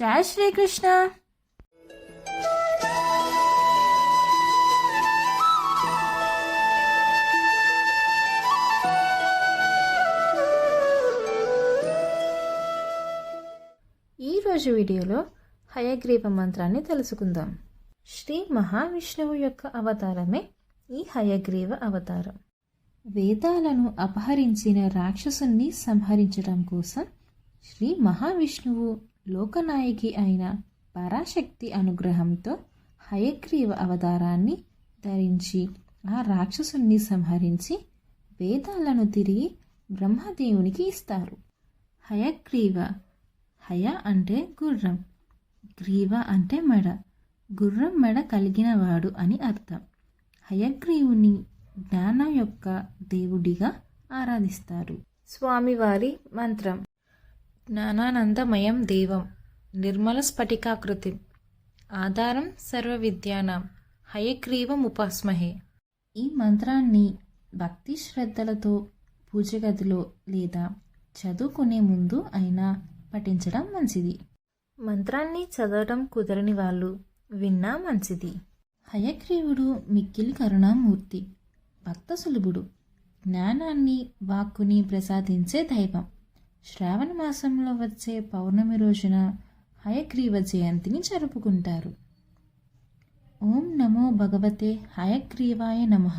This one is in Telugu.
జయ శ్రీకృష్ణ. ఈరోజు వీడియోలో హయగ్రీవ మంత్రాన్ని తెలుసుకుందాం. శ్రీ మహావిష్ణువు యొక్క అవతారమే ఈ హయగ్రీవ అవతారం. వేదాలను అపహరించిన రాక్షసుని సంహరించడం కోసం శ్రీ మహావిష్ణువు లోకనాయకి అయిన పరాశక్తి అనుగ్రహంతో హయగ్రీవ అవతారాన్ని ధరించి ఆ రాక్షసుని సంహరించి వేదాలను తిరిగి బ్రహ్మదేవునికి ఇస్తారు. హయగ్రీవ హయ అంటే గుర్రం గ్రీవ అంటే మెడ గుర్రం మెడ కలిగినవాడు అని అర్థం. హయగ్రీవుని జ్ఞానం యొక్క దేవుడిగా ఆరాధిస్తారు. స్వామివారి మంత్రం. జ్ఞానానందమయం దేవం. నిర్మల స్ఫటికాకృతి. ఆధారం సర్వ విద్యానాం హయగ్రీవం ఉపాస్మహే. ఈ మంత్రాన్ని భక్తి శ్రద్ధలతో పూజగదిలో లేదా చదువుకునే ముందు అయినా పఠించడం మంచిది. మంత్రాన్ని చదవడం కుదరని వాళ్ళు విన్నా మంచిది. హయగ్రీవుడు మిక్కిలి కరుణామూర్తి భక్త సులభుడు. జ్ఞానాన్ని వాక్కుని ప్రసాదించే దైవం. శ్రావణ మాసంలో వచ్చే పౌర్ణమి రోజున హయగ్రీవ జయంతిని జరుపుకుంటారు. ఓం నమో భగవతే హయగ్రీవాయ నమః.